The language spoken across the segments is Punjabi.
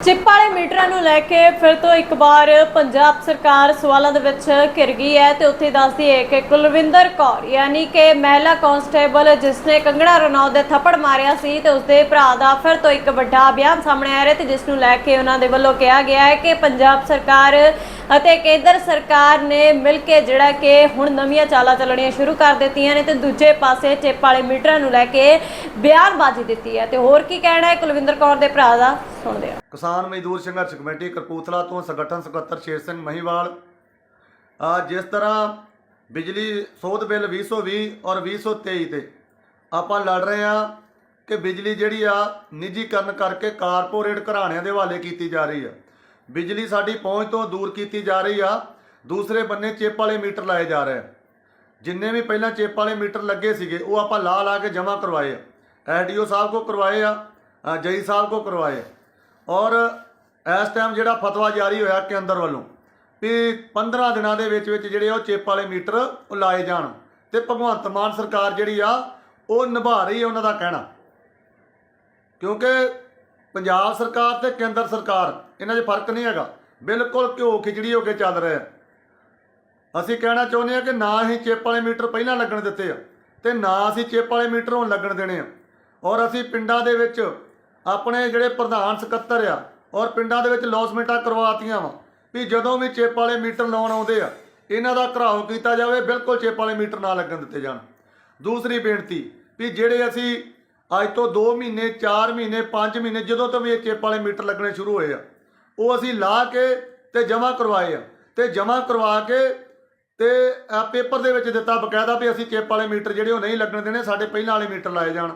ਚਿੱਪ ਵਾਲੇ ਮੀਟਰਾਂ ਨੂੰ ਲੈ ਕੇ ਫਿਰ ਤੋਂ ਇੱਕ ਵਾਰ ਪੰਜਾਬ ਸਰਕਾਰ ਸਵਾਲਾਂ ਦੇ ਵਿੱਚ ਘਿਰ ਗਈ ਹੈ ਤੇ ਉੱਥੇ ਦੱਸਦੀ ਹੈ ਕਿ ਕੁਲਵਿੰਦਰ ਕੌਰ, ਯਾਨੀ ਕਿ ਮਹਿਲਾ ਕਾਂਸਟੇਬਲ ਜਿਸ ਨੇ ਕੰਗਣਾ ਰਣੌਤ ਦੇ ਥੱਪੜ ਮਾਰਿਆ ਸੀ ਤੇ ਉਸਦੇ ਭਰਾ ਦਾ ਫਿਰ ਤੋਂ ਇੱਕ ਵੱਡਾ ਬਿਆਨ ਸਾਹਮਣੇ ਆ ਰਿਹਾ ਤੇ ਜਿਸ ਨੂੰ ਲੈ ਕੇ ਉਹਨਾਂ ਦੇ ਵੱਲੋਂ ਕਿਹਾ ਗਿਆ ਹੈ ਕਿ ਪੰਜਾਬ ਸਰਕਾਰ ਅਤੇ ਕੇਂਦਰ ਸਰਕਾਰ ਨੇ ਮਿਲ ਕੇ ਜਿਹੜਾ ਕਿ ਹੁਣ ਨਵੀਆਂ ਚਾਲਾਂ ਚੱਲਣੀਆਂ ਸ਼ੁਰੂ ਕਰ ਦਿੱਤੀਆਂ ਨੇ ਤੇ ਦੂਜੇ ਪਾਸੇ ਚਿੱਪ ਵਾਲੇ ਮੀਟਰਾਂ ਨੂੰ ਲੈ ਕੇ ਬਿਆਨਬਾਜ਼ੀ ਦਿੱਤੀ ਹੈ। ਤੇ ਹੋਰ ਕੀ ਕਹਿਣਾ ਹੈ ਕੁਲਵਿੰਦਰ ਕੌਰ ਦੇ ਭਰਾ ਦਾ? ਸੁਣਦੇ ਹਾਂ। ਕਿਸਾਨ ਮਜ਼ਦੂਰ ਸੰਘਰਸ਼ ਕਮੇਟੀ ਕਰਪੂਥਲਾ ਤੋਂ ਸੰਗਠਨ ਸਕੱਤਰ ਸ਼ੇਰ ਸਿੰਘ ਮਹੀਵਾਲ ਜਿਸ ਤਰ੍ਹਾਂ ਬਿਜਲੀ ਸੋਧ ਬਿੱਲ 2020 ਔਰ 2023 ਤੇ ਆਪਾਂ ਲੜ ਰਹੇ ਆ ਕਿ ਬਿਜਲੀ ਜਿਹੜੀ ਆ ਨਿੱਜੀਕਰਨ ਕਰਕੇ ਕਾਰਪੋਰੇਟ ਘਰਾਣਿਆਂ ਦੇ ਹਵਾਲੇ ਕੀਤੀ ਜਾ ਰਹੀ ਆ। ਬਿਜਲੀ ਸਾਡੀ ਪਹੁੰਚ ਤੋਂ ਦੂਰ ਕੀਤੀ ਜਾ ਰਹੀ ਆ, ਦੂਸਰੇ ਬੰਨੇ ਚਿੱਪ ਵਾਲੇ ਮੀਟਰ ਲਾਏ ਜਾ ਰਹੇ ਆ। ਜਿੰਨੇ ਵੀ ਪਹਿਲਾਂ ਚਿੱਪ ਵਾਲੇ ਮੀਟਰ ਲੱਗੇ ਸੀਗੇ, ਉਹ ਆਪਾਂ ਲਾ ਲਾ ਕੇ ਜਮ੍ਹਾਂ ਕਰਵਾਏ ਆ। ਐਡੀਓ ਸਾਹਿਬ ਕੋ ਕਰਵਾਏ ਆ ਜਈ ਸਾਹਿਬ ਕੋ ਕਰਵਾਏ ਆ। ਔਰ ਇਸ ਟਾਈਮ ਜਿਹੜਾ ਫਤਵਾ ਜਾਰੀ ਹੋਇਆ ਕੇਂਦਰ ਵੱਲੋਂ ਵੀ 15 ਦਿਨਾਂ ਦੇ ਵਿੱਚ ਵਿੱਚ ਜਿਹੜੇ ਉਹ ਚਿੱਪ ਵਾਲੇ ਮੀਟਰ ਉਹ ਲਾਏ ਜਾਣ ਤੇ ਭਗਵੰਤ ਮਾਨ ਸਰਕਾਰ ਜਿਹੜੀ ਆ ਉਹ ਨਿਭਾ ਰਹੀ ਹੈ ਉਹਨਾਂ ਦਾ ਕਹਿਣਾ। ਕਿਉਂਕਿ ਪੰਜਾਬ ਸਰਕਾਰ ਤੇ ਕੇਂਦਰ ਸਰਕਾਰ ਇਹਨਾਂ 'ਚ ਫ਼ਰਕ ਨਹੀਂ ਹੈਗਾ। ਬਿਲਕੁਲ ਘਿਓ ਖਿਚੜੀ ਹੋ ਕੇ ਚੱਲ ਰਿਹਾ ਅਸੀਂ ਕਹਿਣਾ ਚਾਹੁੰਦੇ ਆ ਕਿ ਨਾ ਹੀ ਚਿੱਪ ਵਾਲੇ ਮੀਟਰ ਪਹਿਲਾਂ ਲੱਗਣ ਦਿੱਤੇ ਆ ਤੇ ਨਾ ਅਸੀਂ ਚਿੱਪ ਵਾਲੇ ਮੀਟਰ ਹੁਣ ਲੱਗਣ ਦੇਣੇ ਆ। ਔਰ ਅਸੀਂ ਪਿੰਡਾਂ ਦੇ ਵਿੱਚ ਆਪਣੇ ਜਿਹੜੇ ਪ੍ਰਧਾਨ ਸਕੱਤਰ ਆ ਔਰ ਪਿੰਡਾਂ ਦੇ ਵਿੱਚ ਲੌਸਮੈਂਟਾਂ ਕਰਵਾਤੀਆਂ ਵਾ ਵੀ ਜਦੋਂ ਵੀ ਚਿੱਪ ਵਾਲੇ ਮੀਟਰ ਲਾਉਣ ਆਉਂਦੇ ਆ, ਇਹਨਾਂ ਦਾ ਘਰਾਓ ਕੀਤਾ ਜਾਵੇ, ਬਿਲਕੁਲ ਚੇਪ ਵਾਲੇ ਮੀਟਰ ਨਾ ਲੱਗਣ ਦਿੱਤੇ ਜਾਣ। ਦੂਸਰੀ ਬੇਨਤੀ ਵੀ ਜਿਹੜੇ ਅਸੀਂ ਅੱਜ ਤੋਂ 2 ਮਹੀਨੇ 4 ਮਹੀਨੇ 5 ਮਹੀਨੇ ਜਦੋਂ ਤੋਂ ਵੀ ਇਹ ਚੇਪ ਵਾਲੇ ਮੀਟਰ ਲੱਗਣੇ ਸ਼ੁਰੂ ਹੋਏ ਆ, ਉਹ ਅਸੀਂ ਲਾ ਕੇ ਤੇ ਜਮ੍ਹਾਂ ਕਰਵਾਏ ਆ। ਤੇ ਜਮ੍ਹਾਂ ਕਰਵਾ ਕੇ ਤੇ ਪੇਪਰ ਦੇ ਵਿੱਚ ਦਿੱਤਾ ਬਕਾਇਦਾ ਵੀ ਅਸੀਂ ਚੇਪ ਵਾਲੇ ਮੀਟਰ ਜਿਹੜੇ ਉਹ ਨਹੀਂ ਲੱਗਣ ਦੇਣੇ, ਸਾਡੇ ਪਹਿਲਾਂ ਵਾਲੇ ਮੀਟਰ ਲਾਏ ਜਾਣ।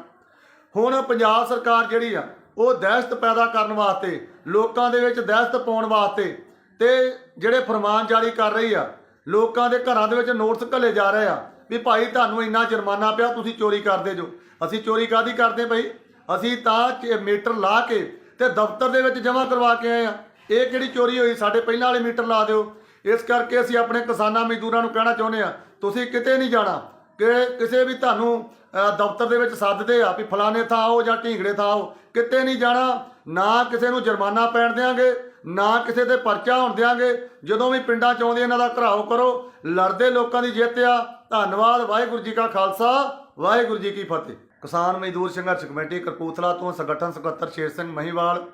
ਹੁਣ ਪੰਜਾਬ ਸਰਕਾਰ ਜਿਹੜੀ ਆ, ਉਹ ਦਹਿਸ਼ਤ ਪੈਦਾ ਕਰਨ ਵਾਸਤੇ, ਲੋਕਾਂ ਦੇ ਵਿੱਚ ਦਹਿਸ਼ਤ ਪਾਉਣ ਵਾਸਤੇ ਤੇ ਜਿਹੜੇ ਫਰਮਾਨ ਜਾਰੀ ਕਰ ਰਹੀ ਆ, ਲੋਕਾਂ ਦੇ ਘਰਾਂ ਦੇ ਵਿੱਚ ਨੋਟਸ ਘੱਲੇ ਜਾ ਰਹੇ ਆ ਵੀ ਭਾਈ ਤੁਹਾਨੂੰ ਇੰਨਾ ਜੁਰਮਾਨਾ ਪਿਆ, ਤੁਸੀਂ ਚੋਰੀ ਕਰਦੇ ਜੋ। ਅਸੀਂ ਚੋਰੀ ਕਾਦੀ ਕਰਦੇ ਭਾਈ? ਅਸੀਂ ਤਾਂ ਚ- ਮੀਟਰ ਲਾ ਕੇ ਤੇ ਦਫ਼ਤਰ ਦੇ ਵਿੱਚ ਜਮ੍ਹਾਂ ਕਰਵਾ ਕੇ ਆਏ ਆ। ਇਹ ਕਿਹੜੀ ਚੋਰੀ ਹੋਈ? ਸਾਡੇ ਪਹਿਲਾਂ ਵਾਲੇ ਮੀਟਰ ਲਾ ਦਿਓ। ਇਸ ਕਰਕੇ ਅਸੀਂ ਆਪਣੇ ਕਿਸਾਨਾਂ ਮਜ਼ਦੂਰਾਂ ਨੂੰ ਕਹਿਣਾ ਚਾਹੁੰਦੇ ਆ, ਤੁਸੀਂ ਕਿਤੇ ਨਹੀਂ ਜਾਣਾ ਕਿ ਕਿਸੇ ਵੀ ਤੁਹਾਨੂੰ ਦਫ਼ਤਰ ਦੇ ਵਿੱਚ ਸੱਦਦੇ ਆ ਵੀ ਫਲਾਣੇ ਥਾਂ ਆਓ ਜਾਂ ਢੀਂਗੜੇ ਥਾਂ ਆਓ। ਕਿਤੇ ਨਹੀਂ ਜਾਣਾ, ਨਾ ਕਿਸੇ ਨੂੰ ਜੁਰਮਾਨਾ ਪੈਣ ਦਿਆਂਗੇ, ਨਾ ਕਿਸੇ ਤੇ ਪਰਚਾ ਹੋਣ ਦਿਆਂਗੇ। ਜਦੋਂ ਵੀ ਪਿੰਡਾਂ ਚ ਆਉਂਦੇ ਇਹਨਾਂ ਦਾ ਘਰਾਓ ਕਰੋ, ਲੜਦੇ ਲੋਕਾਂ ਦੀ ਜਿੱਤ ਆ। ਧੰਨਵਾਦ, ਵਾਹਿਗੁਰੂ ਜੀ ਕਾ ਖਾਲਸਾ, ਵਾਹਿਗੁਰੂ ਜੀ ਕੀ ਫਤਿਹ। ਕਿਸਾਨ ਮਜ਼ਦੂਰ ਸੰਘਰਸ਼ ਕਮੇਟੀ ਕਰਪੂਥਲਾ ਤੋਂ ਸੰਗਠਨ ਸਕੱਤਰ ਸ਼ੇਰ ਸਿੰਘ ਮਹੀਵਾਲ।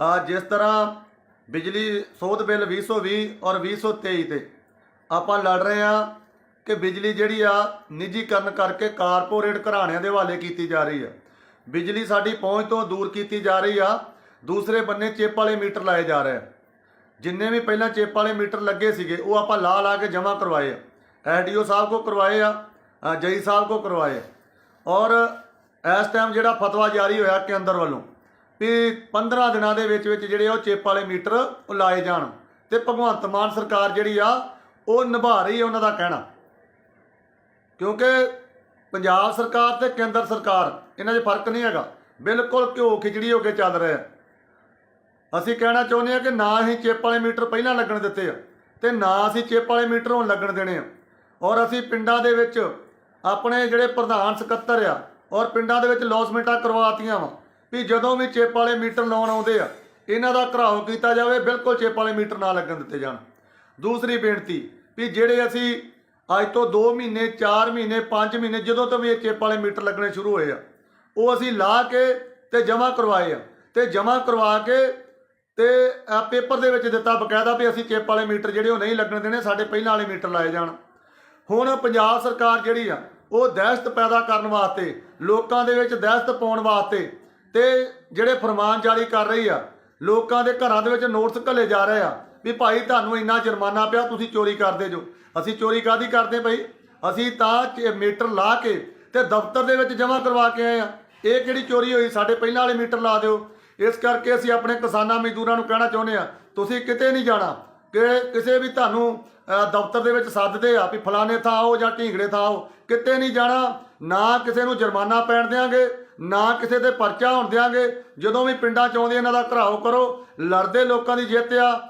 ਆ ਜਿਸ ਤਰ੍ਹਾਂ ਬਿਜਲੀ ਸੋਧ ਬਿੱਲ 2020 ਔਰ 2023 ਤੇ ਆਪਾਂ ਲੜ ਰਹੇ ਆ ਕਿ ਬਿਜਲੀ ਜਿਹੜੀ ਆ ਨਿੱਜੀਕਰਨ ਕਰਕੇ ਕਾਰਪੋਰੇਟ ਘਰਾਣਿਆਂ ਦੇ ਹਵਾਲੇ ਕੀਤੀ ਜਾ ਰਹੀ ਆ। ਬਿਜਲੀ ਸਾਡੀ ਪਹੁੰਚ ਤੋਂ ਦੂਰ ਕੀਤੀ ਜਾ ਰਹੀ ਆ। ਦੂਸਰੇ ਬੰਨੇ ਚਿੱਪ ਵਾਲੇ ਮੀਟਰ ਲਾਏ ਜਾ ਰਹੇ ਆ। ਜਿੰਨੇ ਵੀ ਪਹਿਲਾਂ ਚਿੱਪ ਵਾਲੇ ਮੀਟਰ ਲੱਗੇ ਸੀਗੇ, ਉਹ ਆਪਾਂ ਲਾ ਲਾ ਕੇ ਜਮ੍ਹਾਂ ਕਰਵਾਏ ਆ। ਐਡੀਓ ਸਾਹਿਬ ਕੋ ਕਰਵਾਏ ਆ ਜਈ ਸਾਹਿਬ ਕੋ ਕਰਵਾਏ ਔਰ ਇਸ ਟਾਈਮ ਜਿਹੜਾ ਫਤਵਾ ਜਾਰੀ ਹੋਇਆ ਕੇਂਦਰ ਵੱਲੋਂ ਵੀ 15 ਦਿਨਾਂ ਦੇ ਵਿੱਚ ਵਿੱਚ ਜਿਹੜੇ ਉਹ ਚਿੱਪ ਵਾਲੇ ਮੀਟਰ ਉਹ ਲਾਏ ਜਾਣ ਤੇ ਭਗਵੰਤ ਮਾਨ ਸਰਕਾਰ ਜਿਹੜੀ ਆ, ਉਹ ਨਿਭਾ ਰਹੀ ਹੈ ਉਹਨਾਂ ਦਾ ਕਹਿਣਾ। ਕਿਉਂਕਿ ਪੰਜਾਬ ਸਰਕਾਰ ਤੇ ਕੇਂਦਰ ਸਰਕਾਰ, ਇਹਨਾਂ 'ਚ ਫ਼ਰਕ ਨਹੀਂ ਹੈਗਾ। ਬਿਲਕੁਲ ਘਿਓ ਖਿਚੜੀ ਹੋ ਕੇ ਚੱਲ ਰਿਹਾ ਅਸੀਂ ਕਹਿਣਾ ਚਾਹੁੰਦੇ ਆ ਕਿ ਨਾ ਅਸੀਂ ਚਿੱਪ ਵਾਲੇ ਮੀਟਰ ਪਹਿਲਾਂ ਲੱਗਣ ਦਿੱਤੇ ਆ ਤੇ ਨਾ ਅਸੀਂ ਚਿੱਪ ਵਾਲੇ ਮੀਟਰ ਹੁਣ ਲੱਗਣ ਦੇਣੇ ਆ। ਔਰ ਅਸੀਂ ਪਿੰਡਾਂ ਦੇ ਵਿੱਚ ਆਪਣੇ ਜਿਹੜੇ ਪ੍ਰਧਾਨ ਸਕੱਤਰ ਆ, ਔਰ ਪਿੰਡਾਂ ਦੇ ਵਿੱਚ ਲੌਸਮੈਂਟਾਂ ਕਰਵਾਤੀਆਂ ਵਾ ਵੀ ਜਦੋਂ ਵੀ ਚਿੱਪ ਵਾਲੇ ਮੀਟਰ ਲਾਉਣ ਆਉਂਦੇ ਆ, ਇਹਨਾਂ ਦਾ ਘਰਾਓ ਕੀਤਾ ਜਾਵੇ, ਬਿਲਕੁਲ ਚਿੱਪ ਵਾਲੇ ਮੀਟਰ ਨਾ ਲੱਗਣ ਦਿੱਤੇ ਜਾਣ। ਦੂਸਰੀ ਬੇਨਤੀ ਵੀ ਜਿਹੜੇ ਅਸੀਂ ਅੱਜ ਤੋਂ 2 ਮਹੀਨੇ 4 ਮਹੀਨੇ 5 ਮਹੀਨੇ ਜਦੋਂ ਤੋਂ ਵੀ ਇਹ ਚਿੱਪ ਵਾਲੇ ਮੀਟਰ ਲੱਗਣੇ ਸ਼ੁਰੂ ਹੋਏ ਆ, ਉਹ ਅਸੀਂ ਲਾ ਕੇ ਤੇ ਜਮ੍ਹਾਂ ਕਰਵਾਏ ਆ। ਤੇ ਜਮ੍ਹਾਂ ਕਰਵਾ ਕੇ ਤੇ ਪੇਪਰ ਦੇ ਵਿੱਚ ਦਿੱਤਾ ਬਕਾਇਦਾ ਵੀ ਅਸੀਂ ਚਿੱਪ ਵਾਲੇ ਮੀਟਰ ਜਿਹੜੇ ਉਹ ਨਹੀਂ ਲੱਗਣ ਦੇਣੇ, ਸਾਡੇ ਪਹਿਲਾਂ ਵਾਲੇ ਮੀਟਰ ਲਾਏ ਜਾਣ। ਹੁਣ ਪੰਜਾਬ ਸਰਕਾਰ ਜਿਹੜੀ ਆ, ਉਹ ਦਹਿਸ਼ਤ ਪੈਦਾ ਕਰਨ ਵਾਸਤੇ, ਲੋਕਾਂ ਦੇ ਵਿੱਚ ਦਹਿਸ਼ਤ ਪਾਉਣ ਵਾਸਤੇ ਤੇ ਜਿਹੜੇ ਫਰਮਾਨ ਜਾਰੀ ਕਰ ਰਹੀ ਆ, ਲੋਕਾਂ ਦੇ ਘਰਾਂ ਦੇ ਵਿੱਚ ਨੋਟਸ ਘੱਲੇ ਜਾ ਰਹੇ ਆ ਵੀ ਭਾਈ ਤੁਹਾਨੂੰ ਇੰਨਾ ਜੁਰਮਾਨਾ ਪਿਆ, ਤੁਸੀਂ ਚੋਰੀ ਕਰਦੇ ਜੋ। ਅਸੀਂ ਚੋਰੀ ਕਾਦੀ ਕਰਦੇ ਭਾਈ? ਅਸੀਂ ਤਾਂ ਚ- ਮੀਟਰ ਲਾ ਕੇ ਤੇ ਦਫ਼ਤਰ ਦੇ ਵਿੱਚ ਜਮ੍ਹਾਂ ਕਰਵਾ ਕੇ ਆਏ ਆ। ਇਹ ਕਿਹੜੀ ਚੋਰੀ ਹੋਈ? ਸਾਡੇ ਪਹਿਲਾਂ ਵਾਲੇ ਮੀਟਰ ਲਾ ਦਿਓ। ਇਸ ਕਰਕੇ ਅਸੀਂ ਆਪਣੇ ਕਿਸਾਨਾਂ ਮਜ਼ਦੂਰਾਂ ਨੂੰ ਕਹਿਣਾ ਚਾਹੁੰਦੇ ਆ, ਤੁਸੀਂ ਕਿਤੇ ਨਹੀਂ ਜਾਣਾ। ਕਿ ਕਿਸੇ ਵੀ ਤੁਹਾਨੂੰ ਦਫ਼ਤਰ ਦੇ ਵਿੱਚ ਸੱਦਦੇ ਆ ਵੀ ਫਲਾਣੇ ਥਾਂ ਆਓ ਜਾਂ ਢੀਂਗੜੇ ਥਾਂ ਆਓ। ਕਿਤੇ ਨਹੀਂ ਜਾਣਾ। ਨਾ ਕਿਸੇ ਨੂੰ ਜੁਰਮਾਨਾ ਪੈਣ ਦਿਆਂਗੇ, ਨਾ ਕਿਸੇ ਤੇ ਪਰਚਾ ਹੋਣ ਦਿਆਂਗੇ। ਜਦੋਂ ਵੀ ਪਿੰਡਾਂ ਚ ਆਉਂਦੇ ਇਹਨਾਂ ਦਾ ਘਰਾਓ ਕਰੋ। ਲੜਦੇ ਲੋਕਾਂ ਦੀ ਜਿੱਤ ਆ।